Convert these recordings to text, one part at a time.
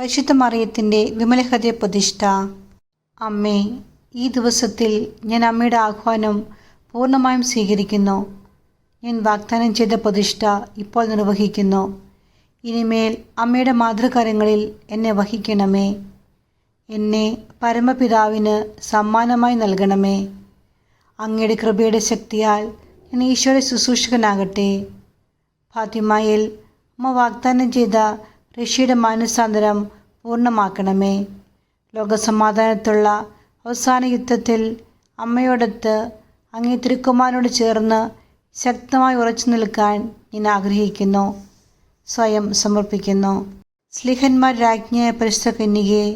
പരിശുദ്ധ മറിയത്തിന്റെ വിമലഹൃദയ പ്രതിഷ്ഠ. അമ്മേ ഈ ദിവസത്തിൽ ഞാൻ അമ്മയുടെ ആഹ്വാനം പൂർണമായും സ്വീകരിക്കുന്നു. ഞാൻ വാഗ്ദാനം ചെയ്ത പ്രതിഷ്ഠ ഇപ്പോൾ നിർവഹിക്കുന്നു. ഇനിമേൽ അമ്മയുടെ മാതൃകാര്യങ്ങളിൽ എന്നെ വഹിക്കണമേ. എന്നെ പരമപിതാവിന് സമ്മാനമായി നൽകണമേ. അങ്ങയുടെ കൃപയുടെ ശക്തിയാൽ ഞാൻ ഈശോയുടെ ശുശ്രൂഷകനാകട്ടെ. ഫാത്തിമയിൽ അമ്മ വാഗ്ദാനം ചെയ്ത ഋഷിയുടെ മാനസാന്തരം പൂർണമാക്കണമേ. ലോകസമാധാനത്തുള്ള അവസാന യുദ്ധത്തിൽ അമ്മയോടൊത്ത് അങ്ങേ തിരുക്കുമാരനോട് ചേർന്ന് ശക്തമായി ഉറച്ചു നിൽക്കാൻ ഞാൻ ആഗ്രഹിക്കുന്നു. സ്വയം സമർപ്പിക്കുന്നു. സ്ലിഹന്മാർ രാജ്ഞിയായ പരിശുദ്ധ കന്യകയെ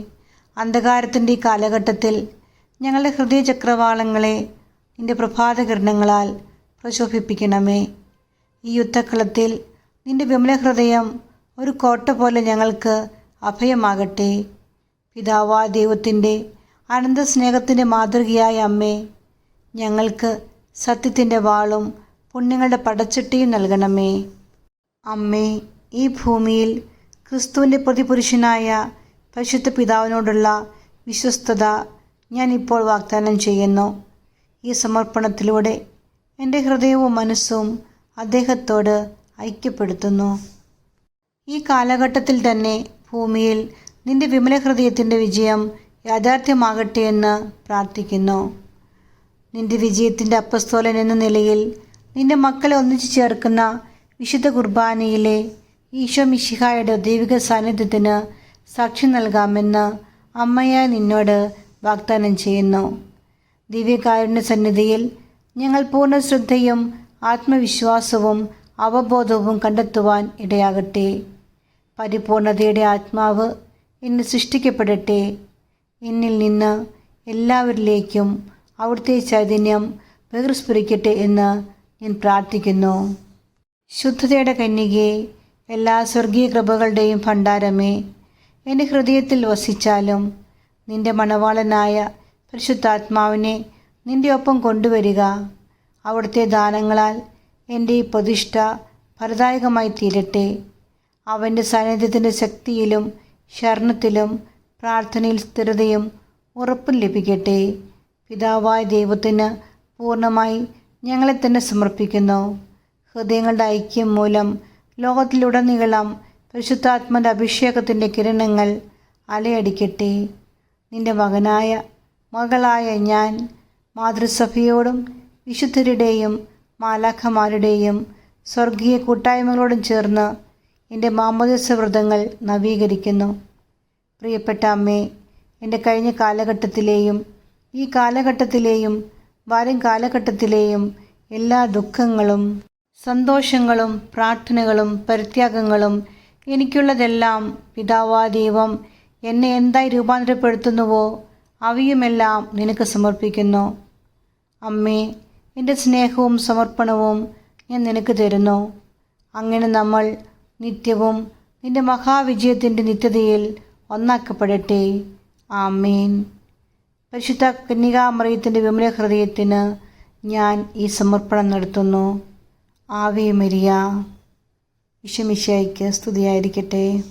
അന്ധകാരത്തിന്റെ കാലഘട്ടത്തിൽ ഞങ്ങളുടെ ഹൃദയചക്രവാളങ്ങളെ നിന്റെ പ്രഭാതകിരണങ്ങളാൽ പ്രശോഭിപ്പിക്കണമേ. ഈ യുദ്ധക്കളത്തിൽ നിന്റെ വിമല ഹൃദയം ഒരു കോട്ട പോലെ ഞങ്ങൾക്ക് അഭയമാകട്ടെ. പിതാവാ ദൈവത്തിന്റെ അനന്ത സ്നേഹത്തിന്റെ മാതൃകയായ അമ്മേ ഞങ്ങൾക്ക് സത്യത്തിന്റെ വാളും പുണ്യങ്ങളുടെ പടച്ചട്ടിയും നൽകണമേ. അമ്മേ ഈ ഭൂമിയിൽ ക്രിസ്തുവിന്റെ പ്രതിപുരുഷനായ പരിശുദ്ധ പിതാവിനോടുള്ള വിശ്വസ്തത ഞാൻ ഇപ്പോൾ വാഗ്ദാനം ചെയ്യുന്നു. ഈ സമർപ്പണത്തിലൂടെ എന്റെ ഹൃദയവും മനസ്സും അദ്ദേഹത്തോട് ഐക്യപ്പെടുത്തുന്നു. ഈ കാലഘട്ടത്തിൽ തന്നെ ഭൂമിയിൽ നിന്റെ വിമല ഹൃദയത്തിന്റെ വിജയം യാഥാർത്ഥ്യമാകട്ടെ എന്ന് പ്രാർത്ഥിക്കുന്നു. നിന്റെ വിജയത്തിന്റെ അപ്പസ്തോലൻ എന്ന നിലയിൽ നിന്റെ മക്കളെ ഒന്നിച്ചു ചേർക്കുന്ന വിശുദ്ധ കുർബാനയിലെ ഈശോ മിശിഹായുടെ ദൈവിക സാന്നിധ്യത്തിന് സാക്ഷി നൽകാമെന്ന് അമ്മയായി നിന്നോട് വാഗ്ദാനം ചെയ്യുന്നു. ദിവ്യകാരുണ്യ സന്നിധിയിൽ ഞങ്ങൾ പൂർണ ശ്രദ്ധയും ആത്മവിശ്വാസവും അവബോധവും കണ്ടെത്തുവാൻ ഇടയാകട്ടെ. പരിപൂർണതയുടെ ആത്മാവ് ഇന്ന് സൃഷ്ടിക്കപ്പെടട്ടെ. എന്നിൽ നിന്ന് എല്ലാവരിലേക്കും അവിടുത്തെ ചൈതന്യം പ്രകൃസ്ഫുരിക്കട്ടെ എന്ന് ഞാൻ പ്രാർത്ഥിക്കുന്നു. ശുദ്ധതയുടെ കന്യകയെ എല്ലാ സ്വർഗീയ കൃപകളുടെയും ഭണ്ഡാരമേ എന്റെ ഹൃദയത്തിൽ വസിച്ചാലും നിന്റെ മണവാളനായ പരിശുദ്ധാത്മാവിനെ നിന്റെ ഒപ്പം കൊണ്ടുവരിക. അവിടുത്തെ ദാനങ്ങളാൽ എന്റെ ഈ പ്രതിഷ്ഠ ഫലദായകമായി തീരട്ടെ. അവന്റെ സാന്നിധ്യത്തിന്റെ ശക്തിയിലും ശരണത്തിലും പ്രാർത്ഥനയിൽ സ്ഥിരതയും ഉറപ്പും ലഭിക്കട്ടെ. പിതാവായ ദൈവത്തിന് പൂർണമായി ഞങ്ങളെ തന്നെ സമർപ്പിക്കുന്നു. ഹൃദയങ്ങളുടെ ഐക്യം മൂലം ലോകത്തിലുടനീളം പരിശുദ്ധാത്മന്റെ അഭിഷേകത്തിന്റെ കിരണങ്ങൾ അലയടിക്കട്ടെ. നിന്റെ മകനായ മകളായ ഞാൻ മാതൃസഭയോടും വിശുദ്ധരുടെയും മാലാഖമാരുടെയും സ്വർഗീയ കൂട്ടായ്മകളോടും ചേർന്ന് എന്റെ മാമോദിസ വ്രതങ്ങൾ നവീകരിക്കുന്നു. പ്രിയപ്പെട്ട അമ്മേ എന്റെ കഴിഞ്ഞ കാലഘട്ടത്തിലെയും ഈ കാലഘട്ടത്തിലെയും വരും കാലഘട്ടത്തിലെയും എല്ലാ ദുഃഖങ്ങളും സന്തോഷങ്ങളും പ്രാർത്ഥനകളും പരിത്യാഗങ്ങളും എനിക്കുള്ളതെല്ലാം പിതാവാ ദൈവം എന്നെ എന്തായി രൂപാന്തരപ്പെടുത്തുന്നുവോ അവയുമെല്ലാം നിനക്ക് സമർപ്പിക്കുന്നു. അമ്മേ എന്റെ സ്നേഹവും സമർപ്പണവും ഞാൻ നിനക്ക് തരുന്നു. അങ്ങനെ നമ്മൾ നിത്യവും നിന്റെ മഹാവിജയത്തിന്റെ നിത്യതയിൽ ഒന്നാക്കപ്പെടട്ടെ. ആമേൻ. പരിശുദ്ധ കന്യകാമറിയത്തിന്റെ വിമല ഹൃദയത്തിന് ഞാൻ ഈ സമർപ്പണം നടത്തുന്നു. Ave Maria. വിഷമിശയ്ക്ക് സ്തുതിയായിരിക്കട്ടെ.